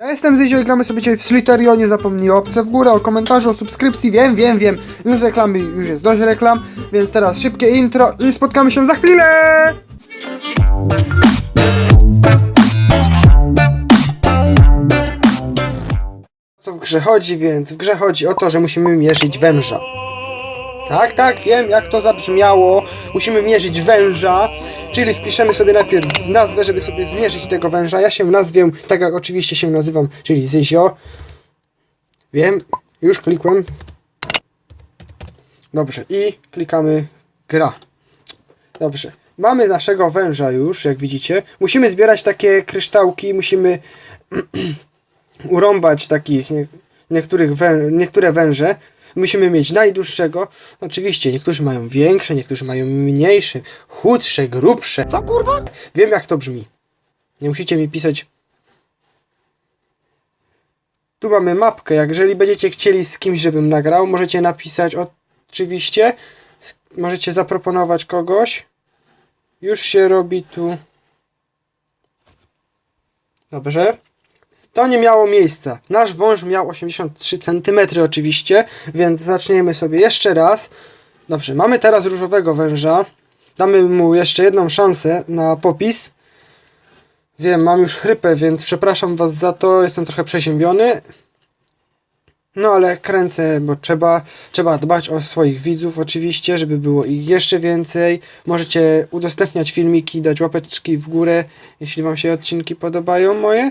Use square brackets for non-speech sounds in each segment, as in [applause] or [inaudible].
Ja jestem Zyzio i gramy sobie dzisiaj w Sliterio, nie zapomnij o w górę, o komentarzu, o subskrypcji, wiem, wiem, wiem, już reklamy, już jest dość reklam, więc teraz szybkie intro i spotkamy się za chwilę! Co w grze chodzi, więc w grze chodzi o to, że musimy mierzyć węża. Tak, tak, wiem jak to zabrzmiało. Musimy mierzyć węża, czyli wpiszemy sobie najpierw nazwę, żeby sobie zmierzyć tego węża. Ja się nazwię tak jak oczywiście się nazywam, czyli Zyzio. Wiem, już klikłem. Dobrze, i klikamy gra. Dobrze, mamy naszego węża już, jak widzicie. Musimy zbierać takie kryształki, musimy [clears throat] urąbać takich nie, niektórych wę, niektóre węże. Musimy mieć najdłuższego. Oczywiście, niektórzy mają większe, niektórzy mają mniejsze, chudsze, grubsze. Co kurwa? Wiem jak to brzmi. Nie musicie mi pisać. Tu mamy mapkę. Jak jeżeli będziecie chcieli z kimś, żebym nagrał, możecie napisać oczywiście. Możecie zaproponować kogoś. Już się robi tu. Dobrze. To nie miało miejsca. Nasz wąż miał 83 cm oczywiście, więc zaczniemy sobie jeszcze raz. Dobrze, mamy teraz różowego węża. Damy mu jeszcze jedną szansę na popis. Wiem, mam już chrypę, więc przepraszam Was za to, jestem trochę przeziębiony. No ale kręcę, bo trzeba, trzeba dbać o swoich widzów oczywiście, żeby było ich jeszcze więcej. Możecie udostępniać filmiki, dać łapeczki w górę, jeśli Wam się odcinki podobają moje.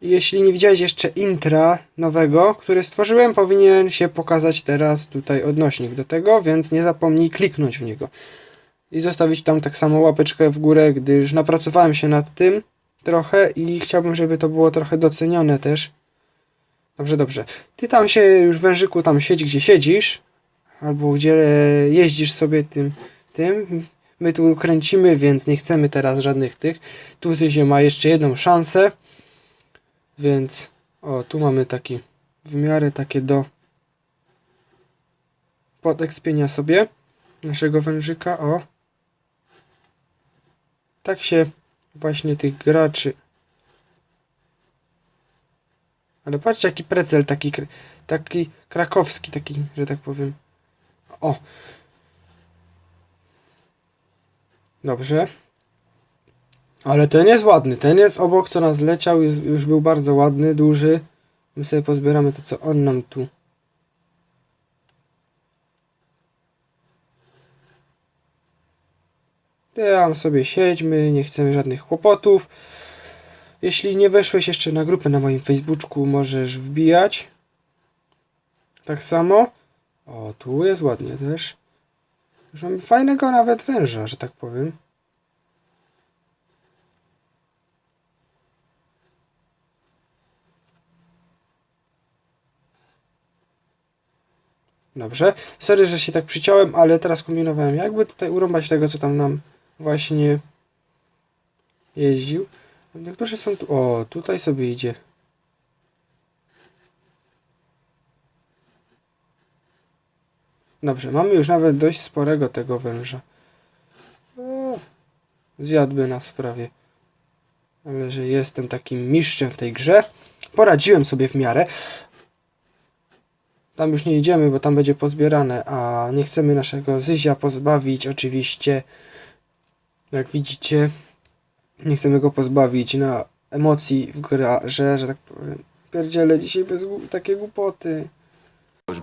Jeśli nie widziałeś jeszcze intra nowego, który stworzyłem, powinien się pokazać teraz tutaj odnośnik do tego, więc nie zapomnij kliknąć w niego. I zostawić tam tak samo łapeczkę w górę, gdyż napracowałem się nad tym trochę i chciałbym, żeby to było trochę docenione też. Dobrze, dobrze. Ty tam się już wężyku tam siedź, gdzie siedzisz, albo gdzie jeździsz sobie tym, tym. My tu kręcimy, więc nie chcemy teraz żadnych tych. Tu Zyzie ma jeszcze jedną szansę. Więc o, tu mamy taki w miarę takie do podekspienia sobie naszego wężyka. O. Tak się właśnie tych graczy. Ale patrzcie jaki precel, taki, taki krakowski, taki, że tak powiem. O. Dobrze. Ale ten jest ładny. Ten jest obok, co nas leciał, już był bardzo ładny, duży. My sobie pozbieramy to, co on nam tu. Tam sobie siedźmy, nie chcemy żadnych kłopotów. Jeśli nie weszłeś jeszcze na grupę na moim Facebooku, możesz wbijać. Tak samo. O, tu jest ładnie też. Już mamy fajnego nawet węża, że tak powiem. Dobrze. Sorry, że się tak przyciąłem, ale teraz kombinowałem, jakby tutaj urąbać tego, co tam nam właśnie jeździł. Niektórzy są tu... O, tutaj sobie idzie. Dobrze, mamy już nawet dość sporego tego węża. O, zjadłby nas prawie. Ale że jestem takim mistrzem w tej grze, poradziłem sobie w miarę. Tam już nie idziemy, bo tam będzie pozbierane, a nie chcemy naszego Zyzia pozbawić oczywiście. Jak widzicie, nie chcemy go pozbawić na emocji w grze, że tak powiem. Pierdzielę dzisiaj bez takie głupoty. Ale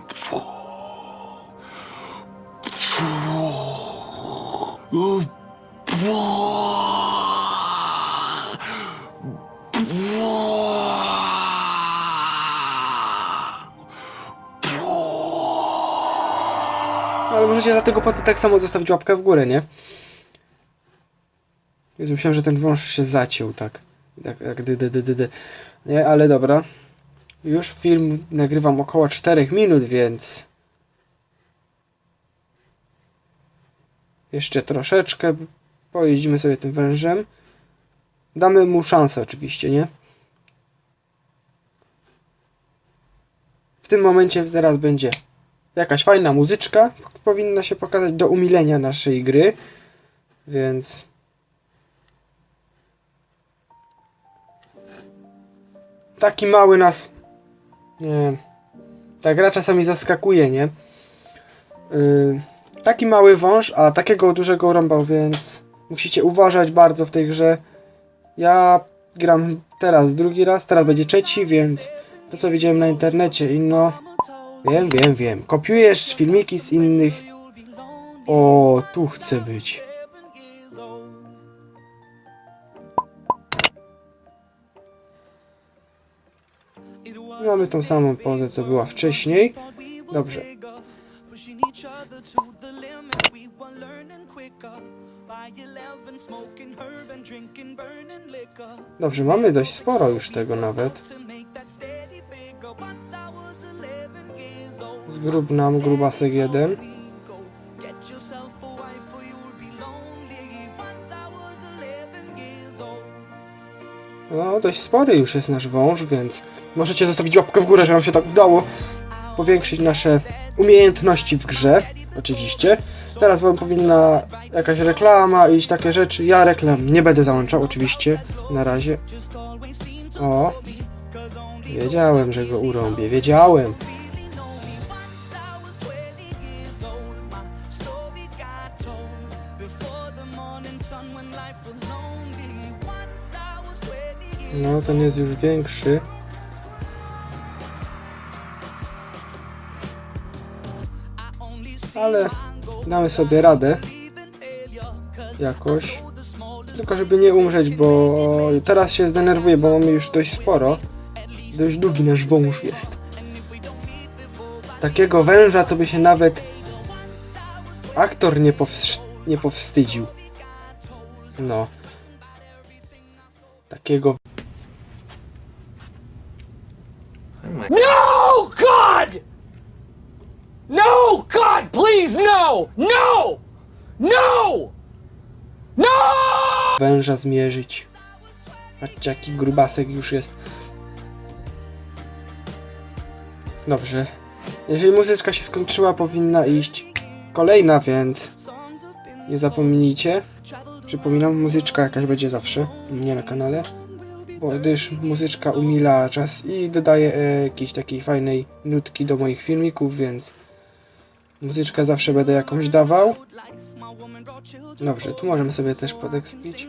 możecie za tego poty tak samo zostawić łapkę w górę, nie? Jezu, myślałem, że ten wąż się zaciął, tak. Tak, jak dy, dy, dy, dy, dy. Nie, ale dobra. Już film nagrywam około 4 minut, więc... Jeszcze troszeczkę pojeździmy sobie tym wężem. Damy mu szansę oczywiście, nie? W tym momencie teraz będzie jakaś fajna muzyczka. Powinna się pokazać do umilenia naszej gry. Więc Taki mały nas... Nie Ta gra czasami zaskakuje, nie? Yy, taki mały wąż, a takiego dużego rąbał, więc musicie uważać bardzo w tej grze. Ja gram teraz drugi raz, teraz będzie trzeci, więc to co widziałem na internecie i no... Wiem, wiem, wiem. Kopiujesz filmiki z innych... O, tu chcę być. Mamy tą samą pozę, co była wcześniej. Dobrze. Limit, we were learning quicker. By 11, smoking herb and drinking burning liquor. Dobrze, mamy dość sporo już tego nawet. To make that steady figure. Once I was 11 years old. Zgrób nam grubasek jeden. We go. Get yourself a wife or you'll be lonely. Once I was 11 years old. No, dość spory już jest nasz wąż, więc możecie zostawić łapkę w górę, że wam się tak udało powiększyć nasze umiejętności w grze, oczywiście. Teraz wam powinna jakaś reklama iść, takie rzeczy. Ja reklam nie będę załączał, oczywiście, na razie. O, wiedziałem, że go urąbię, wiedziałem. really know me. Once I Ale damy sobie radę jakoś. Tylko żeby nie umrzeć, bo teraz się zdenerwuję, bo mamy już dość sporo. Dość długi nasz wąż jest. Takiego węża, co by się nawet aktor nie, nie powstydził. No. Takiego No, God! No, God, please, no! No! No! No! węża zmierzyć. Patrzcie, jaki grubasek już jest. Dobrze. Jeżeli muzyczka się skończyła, powinna iść kolejna, więc nie zapomnijcie. Przypominam, muzyczka jakaś będzie zawsze u mnie na kanale. Bo gdyż muzyczka umila czas i dodaje e, jakiejś takiej fajnej nutki do moich filmików, więc muzyczkę zawsze będę jakąś dawał. Dobrze, tu możemy sobie też podekspić.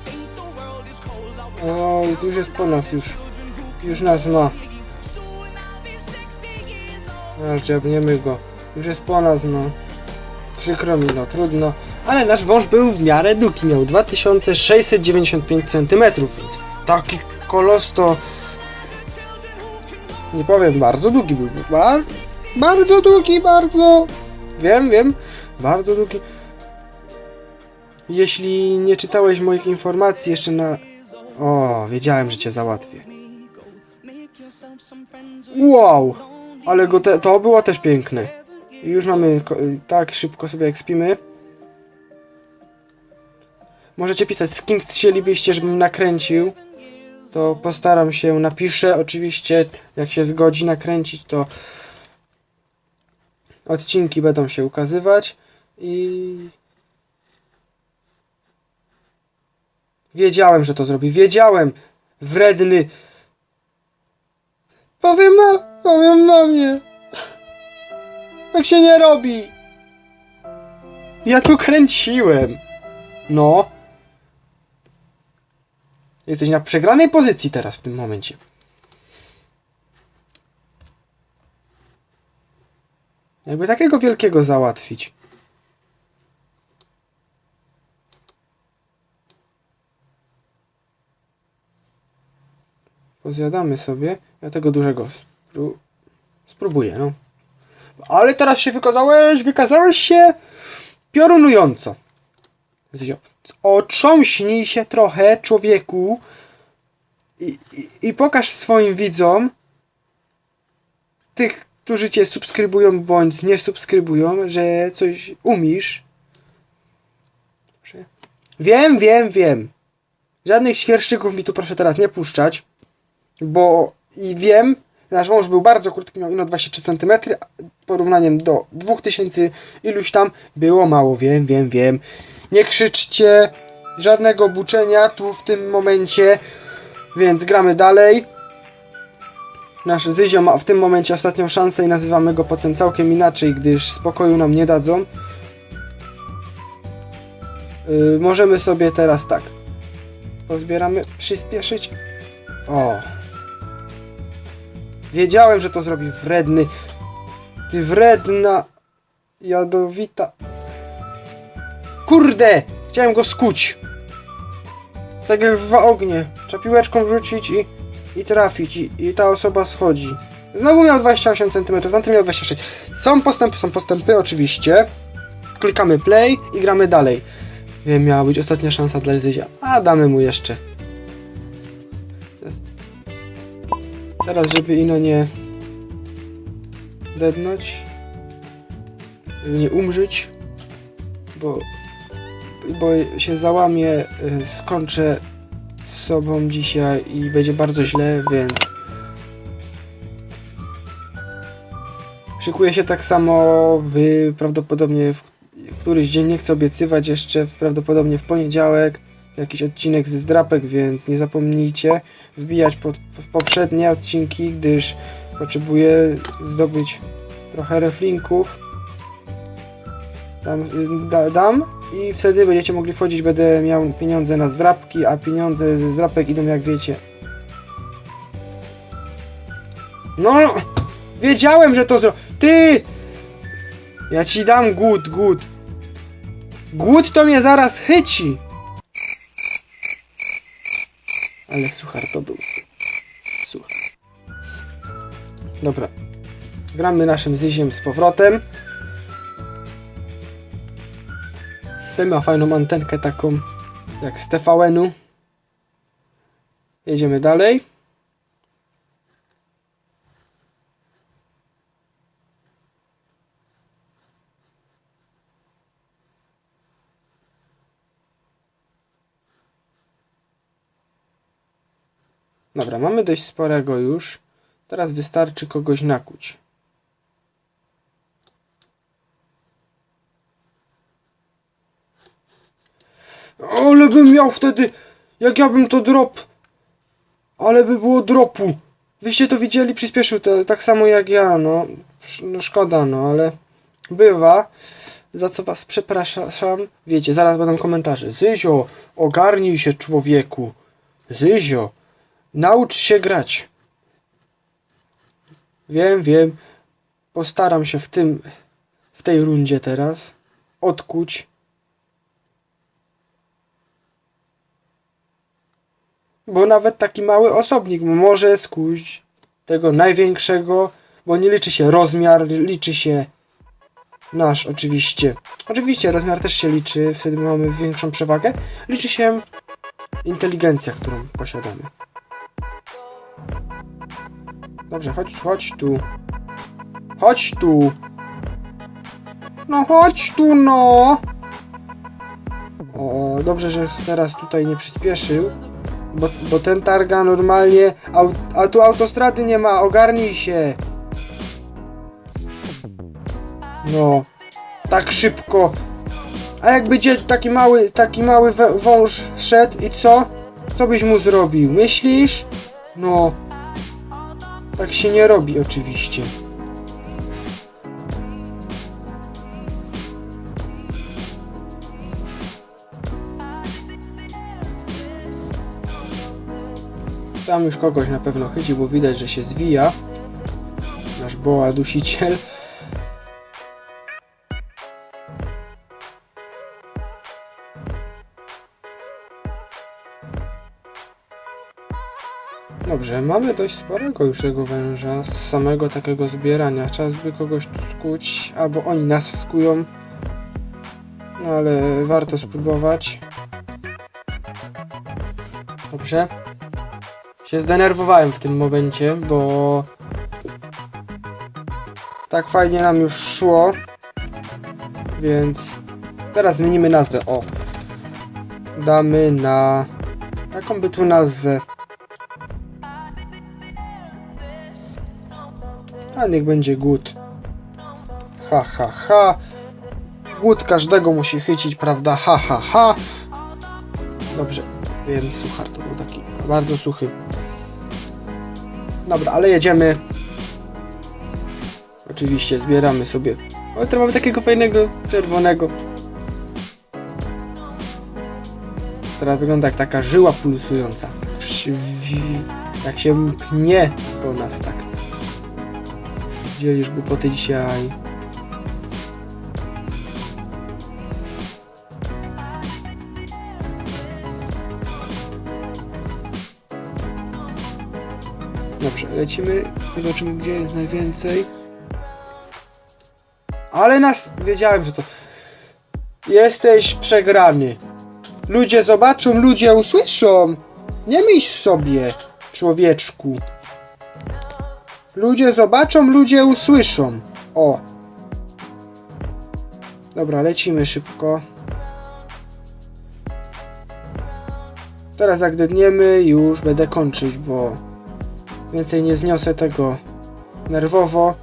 I Oj, tu już jest po nas już. Już nas ma. Soon I'll be 60 years old. Aż dziabniemy go. Już jest po nas, no. Przykro mi, no trudno. Ale nasz wąż był w miarę długi, miał 2695 cm, taki kolos to... Nie powiem, bardzo długi był. Bar bardzo długi, bardzo... Wiem, wiem, bardzo długi. Jeśli nie czytałeś moich informacji jeszcze na... O, wiedziałem, że cię załatwię. Wow! Ale go te, to było też piękne. Już mamy tak szybko sobie ekspimy. Możecie pisać z kim chcielibyście, żebym nakręcił. To postaram się, napiszę. Oczywiście, jak się zgodzi nakręcić, to odcinki będą się ukazywać. I wiedziałem, że to zrobi. Wiedziałem! Wredny! Powiem ma, powiem mamie. Tak się nie robi. Ja tu kręciłem. No. Jesteś na przegranej pozycji teraz w tym momencie. Jakby takiego wielkiego załatwić. Pozjadamy sobie. Ja tego dużego spró- spróbuję, no. Ale teraz się wykazałeś, wykazałeś się piorunująco. Otrząśnij się trochę, człowieku. i, i, i pokaż swoim widzom, tych, którzy cię subskrybują bądź nie subskrybują, że coś. Dobrze. Wiem, wiem, wiem. Żadnych świerszczyków mi tu proszę teraz nie puszczać, bo i wiem, nasz wąż był bardzo krótki, miał ino 23 cm, porównaniem do 2000 iluś tam było mało, wiem, wiem, wiem. Nie krzyczcie, żadnego buczenia tu w tym momencie, więc gramy dalej. Nasz Zyzio ma w tym momencie ostatnią szansę i nazywamy go potem całkiem inaczej, gdyż spokoju nam nie dadzą. Yy, możemy sobie teraz tak. Pozbieramy, przyspieszyć. O. Wiedziałem, że to zrobi wredny. Ty wredna. Jadowita. Kurde! Chciałem go skuć. Tak jak w ognie. Trzeba piłeczką rzucić i, i trafić. I, I ta osoba schodzi. Znowu miał 28 cm, tamten miał 26. Są postępy, są postępy oczywiście. Klikamy play i gramy dalej. Miała być ostatnia szansa dla Zyzia. A damy mu jeszcze. Teraz, żeby ino nie dednąć, żeby nie umrzeć, bo, bo się załamie, y, skończę z sobą dzisiaj i będzie bardzo źle, więc szykuję się tak samo w prawdopodobnie w któryś dzień, nie chcę obiecywać jeszcze, w, prawdopodobnie w poniedziałek jakiś odcinek ze zdrapek, więc nie zapomnijcie wbijać pod, pod poprzednie odcinki, gdyż potrzebuję zdobyć trochę reflinków. Dam, y, da, dam i wtedy będziecie mogli wchodzić, będę miał pieniądze na zdrapki, a pieniądze ze zdrapek idą jak wiecie. No! Wiedziałem, że to zro... Ty! Ja ci dam głód, głód. Głód to mnie zaraz chyci! Ale suchar to był. Suchar. Dobra. Gramy naszym zyziem z powrotem. Ten ma fajną antenkę taką jak z TVN-u. Jedziemy dalej. Dobra, mamy dość sporego już. Teraz wystarczy kogoś nakuć. Ale bym miał wtedy, jak ja bym to drop, ale by było dropu. Wyście to widzieli, przyspieszył to tak samo jak ja, no. No szkoda, no, ale bywa. Za co was przepraszam. Wiecie, zaraz będą komentarze. Zyzio, ogarnij się człowieku. Zyzio, Naucz się grać. Wiem, wiem. Postaram się w tym, w tej rundzie teraz odkuć. Bo nawet taki mały osobnik może skuć tego największego, bo nie liczy się rozmiar, liczy się nasz oczywiście. Oczywiście rozmiar też się liczy, wtedy mamy większą przewagę. Liczy się inteligencja, którą posiadamy. Dobrze, chodź, chodź tu. Chodź tu. No chodź tu, no. O, dobrze, że teraz tutaj nie przyspieszył. Bo, bo ten targa normalnie. A tu autostrady nie ma, ogarnij się. No. Tak szybko. A jakby gdzie taki mały, taki mały wąż szedł i co? Co byś mu zrobił? Myślisz? No. Tak się nie robi oczywiście. Tam już kogoś na pewno chyci, bo widać, że się zwija. Nasz boa dusiciel. Dobrze, mamy dość sporego już tego węża z samego takiego zbierania. Czas by kogoś tu skuć, albo oni nas skują. No ale warto spróbować. Dobrze. się zdenerwowałem w tym momencie, bo tak fajnie nam już szło. Więc teraz zmienimy nazwę. O. Damy na. Jaką by tu nazwę? A niech będzie głód. Ha ha ha. Głód każdego musi chycić, prawda? Ha ha ha. Dobrze. Wiem, suchar to był taki bardzo suchy. Dobra, ale jedziemy. Oczywiście zbieramy sobie. O, teraz mamy takiego fajnego czerwonego. Teraz wygląda jak taka żyła pulsująca. Jak się pnie po nas tak. Dzielisz głupoty dzisiaj. Dobrze, lecimy. Zobaczymy, gdzie jest najwięcej. Ale nas... Wiedziałem, że to... Jesteś przegrany. Ludzie zobaczą, ludzie usłyszą. Nie myśl sobie, człowieczku. Ludzie zobaczą, ludzie usłyszą. O. Dobra, lecimy szybko. Teraz jak dedniemy, już będę kończyć, bo więcej nie zniosę tego nerwowo.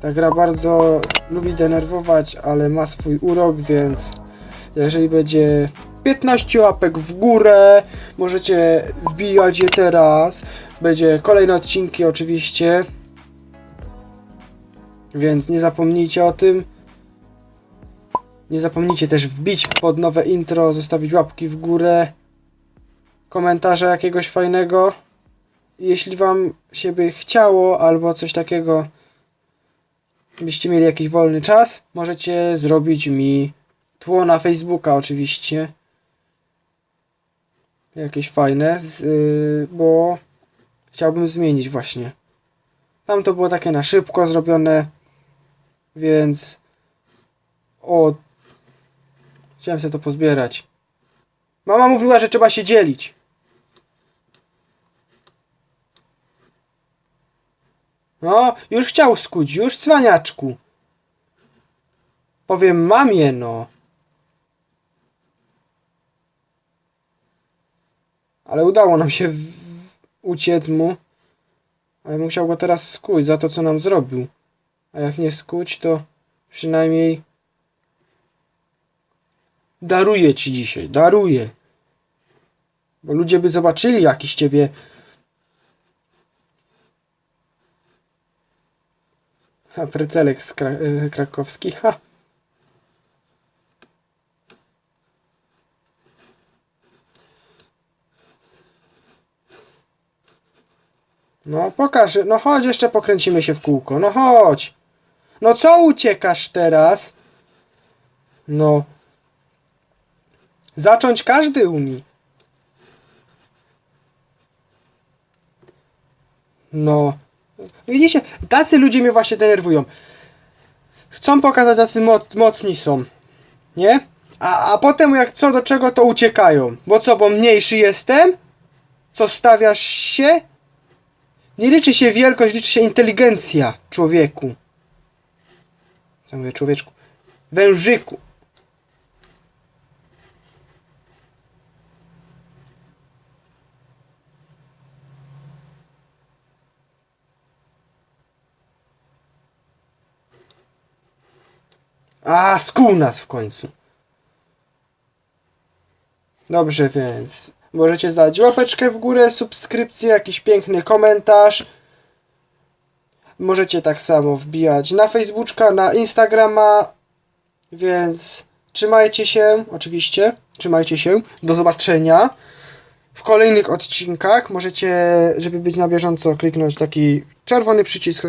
Ta gra bardzo lubi denerwować, ale ma swój urok, więc jeżeli będzie 15 łapek w górę, możecie wbijać je teraz. Będzie kolejne odcinki oczywiście. Więc nie zapomnijcie o tym. Nie zapomnijcie też wbić pod nowe intro, zostawić łapki w górę, komentarza jakiegoś fajnego. Jeśli wam się by chciało albo coś takiego, byście mieli jakiś wolny czas, możecie zrobić mi tło na Facebooka oczywiście. Jakieś fajne, z, yy, bo chciałbym zmienić właśnie. Tam to było takie na szybko zrobione, więc o, chciałem sobie to pozbierać. Mama mówiła, że trzeba się dzielić. No, już chciał skuć, już cwaniaczku. Powiem mamie, no. Ale udało nam się. Uciec mu. Ale musiał go teraz skuć za to, co nam zrobił. A jak nie skuć, to przynajmniej daruję ci dzisiaj, daruję. Bo ludzie by zobaczyli jakiś ciebie Ha, Precelek z kra y, krakowski. Ha. No pokaż, no chodź, jeszcze pokręcimy się w kółko. No chodź. No co uciekasz teraz? No. Zacząć każdy umie. No. Widzicie, tacy ludzie mnie właśnie denerwują. Chcą pokazać, jacy moc, mocni są. Nie? A, a potem jak co do czego, to uciekają. Bo co, bo mniejszy jestem? Co stawiasz się? Nie liczy się wielkość, liczy się inteligencja człowieku. Co mówię człowieczku? Wężyku. A, skuł nas w końcu. Dobrze, więc możecie zdać łapeczkę w górę, subskrypcję, jakiś piękny komentarz. Możecie tak samo wbijać na Facebooka, na Instagrama, więc trzymajcie się, oczywiście, trzymajcie się, do zobaczenia w kolejnych odcinkach. Możecie, żeby być na bieżąco, kliknąć taki czerwony przycisk,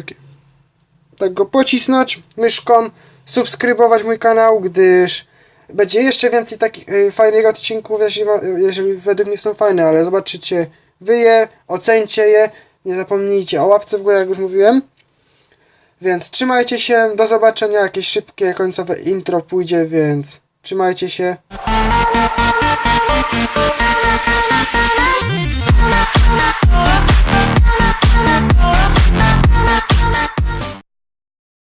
tak go pocisnąć myszką, subskrybować mój kanał, gdyż będzie jeszcze więcej takich y, fajnych odcinków, wa- jeżeli według mnie są fajne, ale zobaczycie wy je, ocencie je, nie zapomnijcie o łapce w górę, jak już mówiłem. Więc trzymajcie się, do zobaczenia, jakieś szybkie końcowe intro pójdzie, więc trzymajcie się.